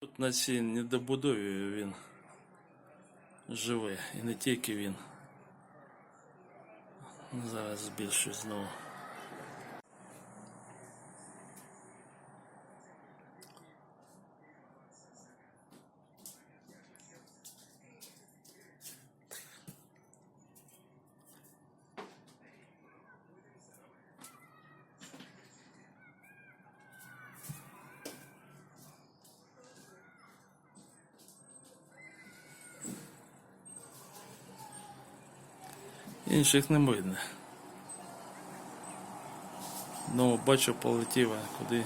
Тут на цій недобудові він живе. І не тільки він. Зараз збільшую знову. Інших не видно. Ну, бачу, полетіла куди.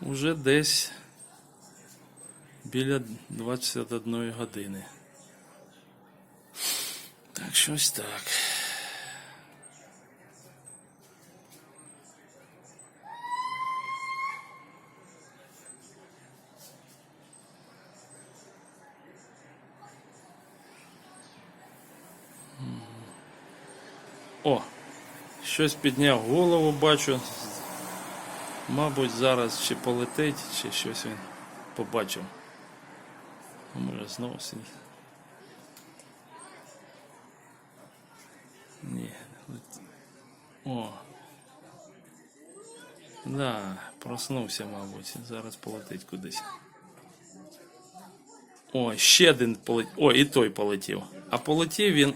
Уже десь біля 21 години. Так, щось так. О, щось підняв голову, бачу. Мабуть, зараз чи полетить, чи щось він побачив. Може знову сидить. Ні. О. Да, проснувся, мабуть. Зараз полетить кудись. О, ще один полетів. О, і той полетів. А полетів він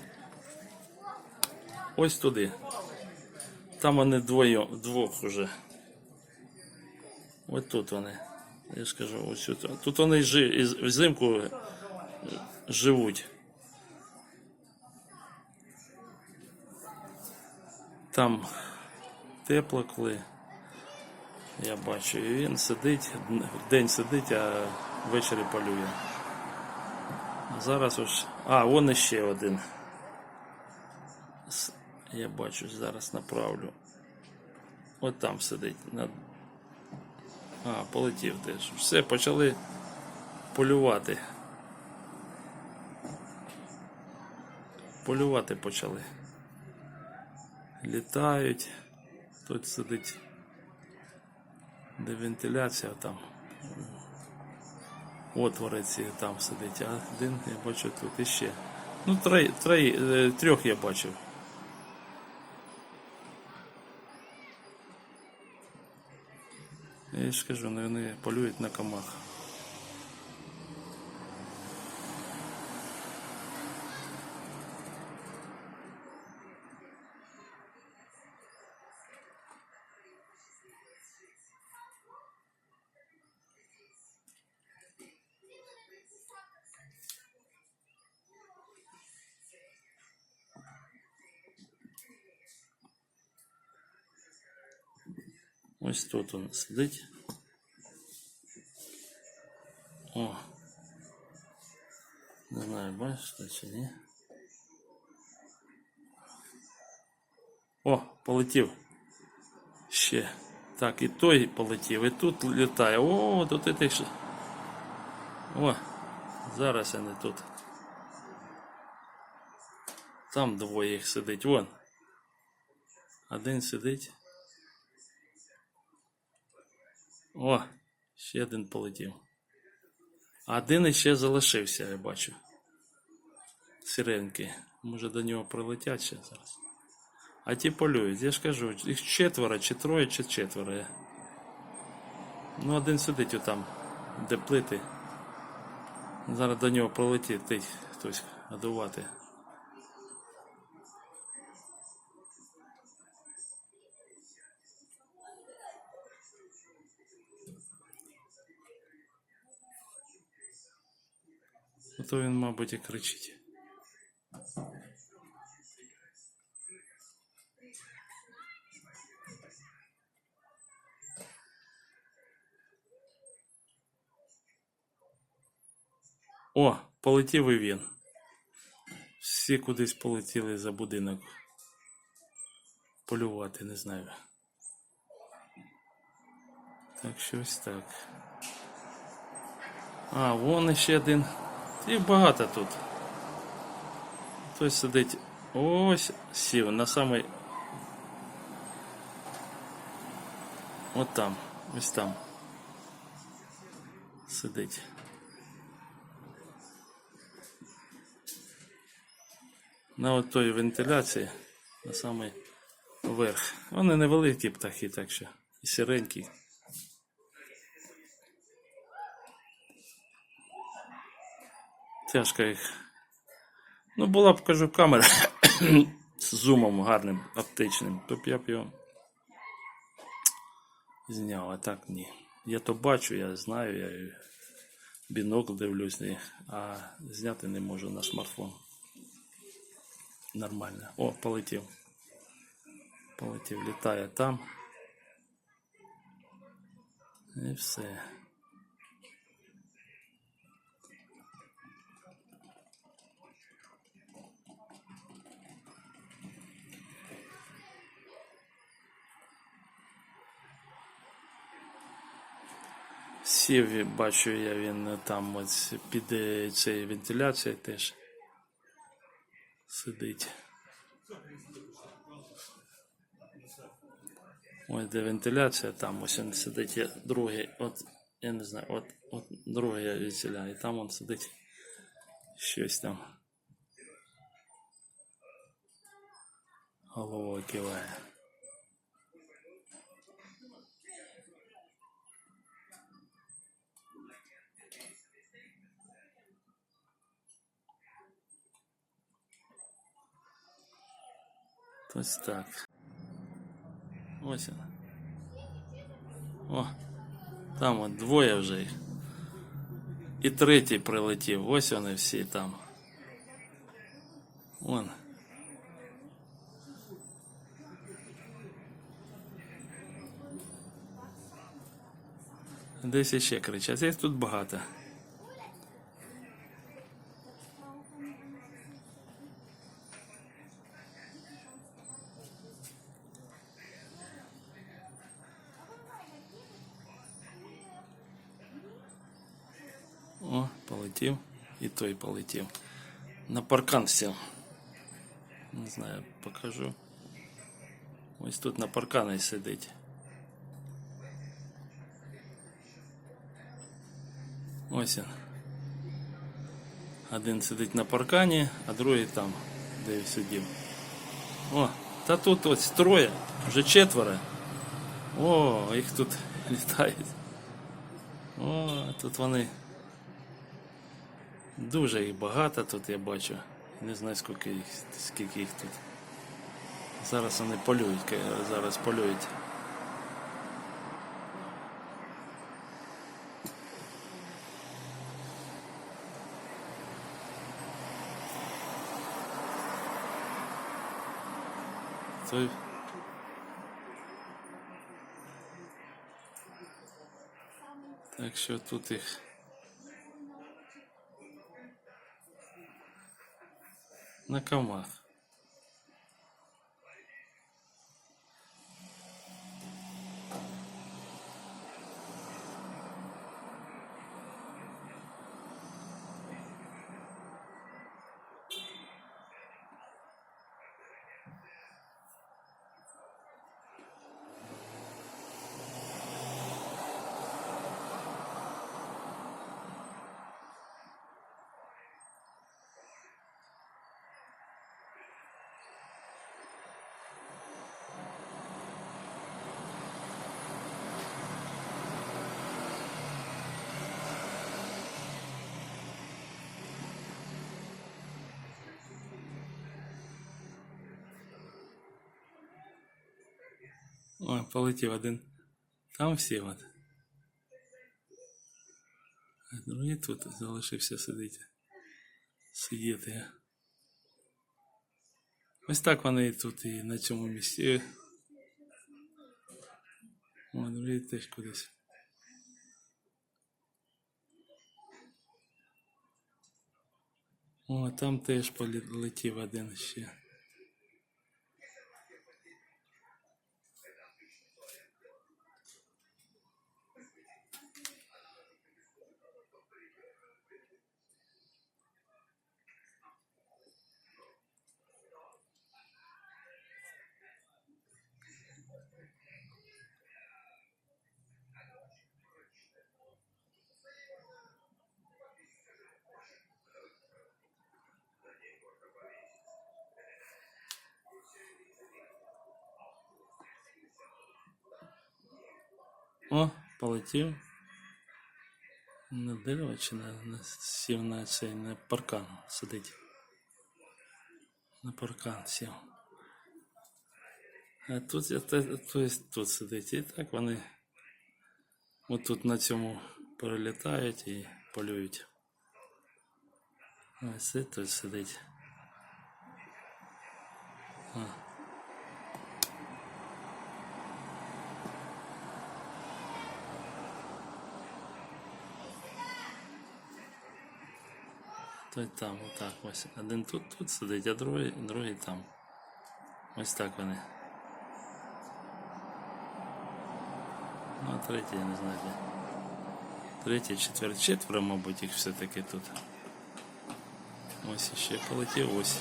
Ось туди. Там вони двоє, вдвох уже. Ось тут вони. Я ж кажу, ось тут. Тут вони жи, із- взимку е, живуть. Там тепло коли. Я бачу, і він сидить, день сидить, а ввечері полює. Зараз ось. А, вон іще один. Я бачу, зараз направлю. От там сидить. На... А, полетів теж. Все, почали полювати. Полювати почали. Літають. Тут сидить. Де вентиляція там. Отвори ці там сидить, а один я бачу тут іще. Ну, е, трьох я бачив. Я скажу, кажу, вони полюють на комах. Ось тут він сидить. О. Не знаю, бачите чи ні. О, полетів. Ще. Так, і той полетів, і тут літає. О, тут і ти ще. О, зараз не тут. Там двоє їх сидить. Вон. Один сидить. О, ще один полетів. Один іще залишився, я бачу. Сиренький. Може до нього прилетять ще зараз. А ті полюють, я ж кажу, їх четверо, чи троє, чи четверо. Ну, один сидить отам, де плити. Зараз до нього прилетить хтось годувати. То він, мабуть, і кричить. О, полетів і він. Всі кудись полетіли за будинок. Полювати, не знаю. Так, щось так. А, вон ще один. Їх багато тут. Хтось сидить. Ось сів на самий. От там. Ось там. Сидить. На от тої вентиляції, на самий верх. Вони невеликі птахи, так що і сіренькі. Тяжко їх. Ну, була б, кажу, камера з зумом гарним, оптичним, то б я б його зняв, а так ні. Я то бачу, я знаю, я і бінокль дивлюсь, а зняти не можу на смартфон. Нормально. О, полетів. Полетів, літає там. І все. Сів, бачу я, він там ось під е, цією вентиляцією теж сидить. Ось де вентиляція, там ось він сидить, є другий, от, я не знаю, от, от другий я відселяю, і там він сидить щось там. Головою киває. Ось так. Ось вона. О, там от двоє вже їх. І третій прилетів. Ось вони всі там. Вон. Десь іще кричать. Їх тут багато. полетів. І той полетів. На паркан сів. Не знаю, покажу. Ось тут на паркані сидить. Ось він. Один сидить на паркані, а другий там, де я сидів. О, та тут ось троє, вже четверо. О, їх тут літають. О, тут вони. Дуже їх багато тут я бачу. Не знаю скільки їх, скільки їх тут. Зараз вони полюють, зараз полюють. Той... Так що тут їх. На камах. Ой, полетів один. Там всі от. А другий тут залишився сидіти. Сидіти. Ось так вони тут і на цьому місці. О, другий теж кудись. О, там теж полетів один ще. О, полетів. На дерево чи на, на сів на цей на паркан сидить. На паркан сів. А тут, я есть тут сидить. І так вони отут на цьому перелітають і полюють. Ось це тут сидить. А. Той там, отак ось. Один тут, тут сидить, а другий, другий там. Ось так вони. Ну, а третій, я не знаю де. Третій, четверть, четверо, мабуть, їх все-таки тут. Ось ще полетів ось.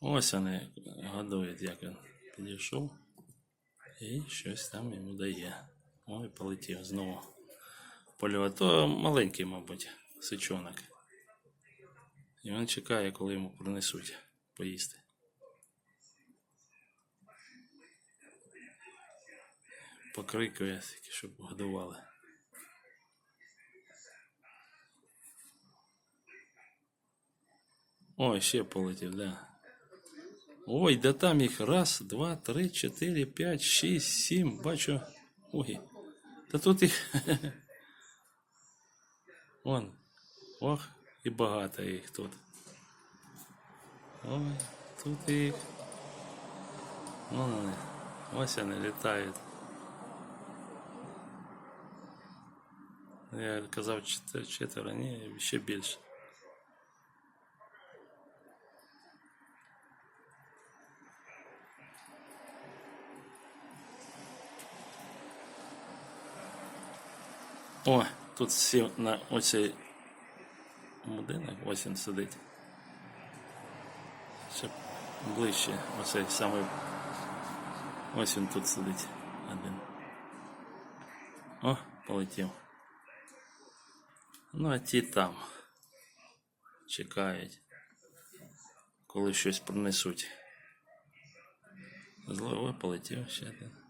Ось вони годують, як він підійшов. І щось там йому дає. Ой, полетів знову. Полювати. То маленький, мабуть, сичонок. І він чекає, коли йому принесуть поїсти. Покрикує, щоб годували. Ой, ще полетів, да. Ой, да там їх раз, два, три, чотири, п'ять, шість, сім, бачу. Ой. Та тут їх. Вон. Ох, і багато їх тут. Ой, тут їх. Вон вони. Ось вони літають. Я казав чотири, четверо, ні, ще більше. О, тут сів на оцей будинок, ось він сидить. Ще ближче, оцей самий. Ось він тут сидить один. О, полетів. Ну, а ті там чекають, коли щось принесуть. Зловий полетів ще один.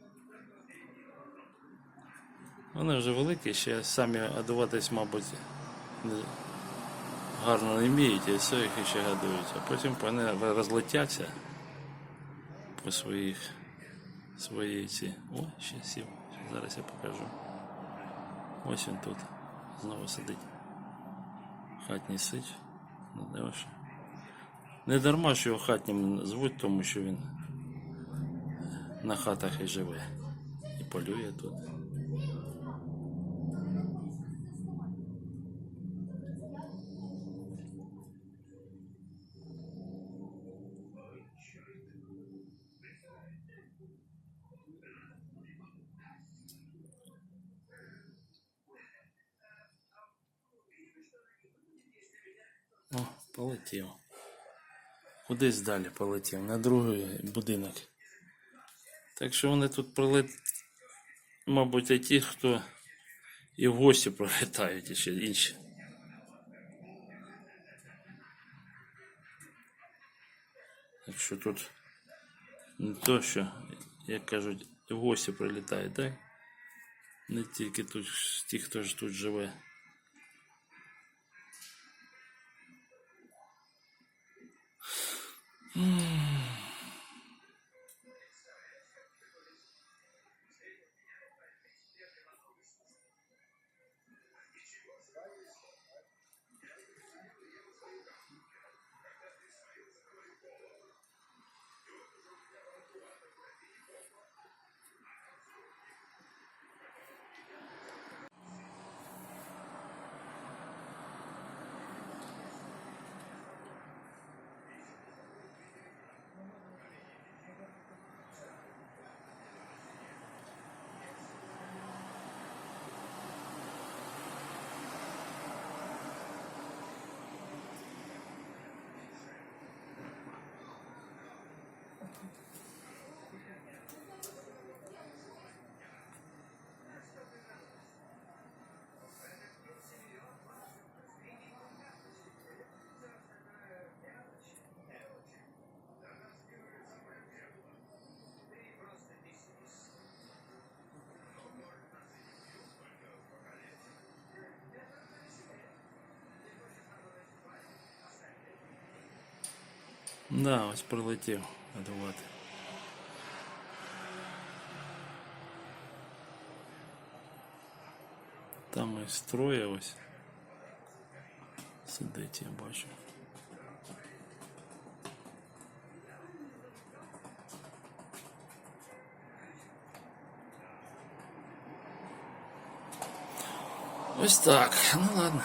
Вони вже великі, ще самі годуватись, мабуть, гарно не вміють, і все їх ще годують. А потім вони розлетяться по своїх свої ці. О, ще сів. Зараз я покажу. Ось він тут. Знову сидить. Хатній сич. Ну. Не дарма, що його хатнім звуть, тому що він на хатах і живе. І полює тут. О, полетів. Кудись далі полетів, на другий будинок. Так що вони тут прилет, мабуть, і ті, хто і в гості прилітають, і ще інші. Так що тут не то, що, як кажуть, в гості прилітають, так? Не тільки тут ті, хто ж тут живе. Mm. Да, ось прилетів годувати. Там ось троє ось. Сидить, я бачу. Ось так. Ну ладно.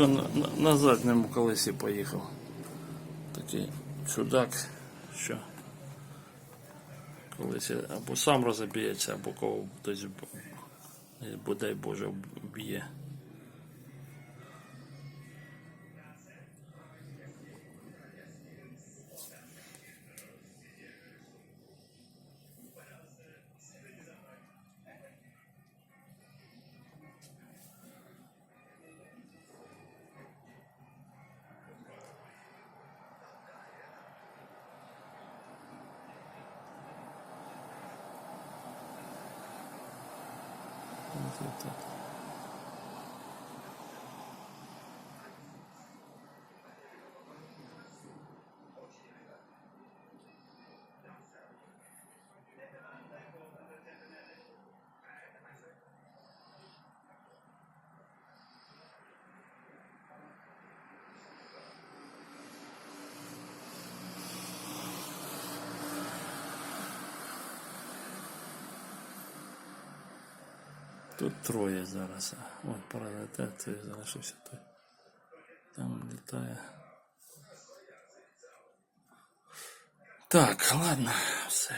То на, на, задньому колесі поїхав. Такий чудак, що колись або сам розоб'ється, або кого хтось, б- бодай Боже, вб'є. Ось Тут троє зараз. Ой, паралетер, той залишився той. Там літає. Так, ладно, все.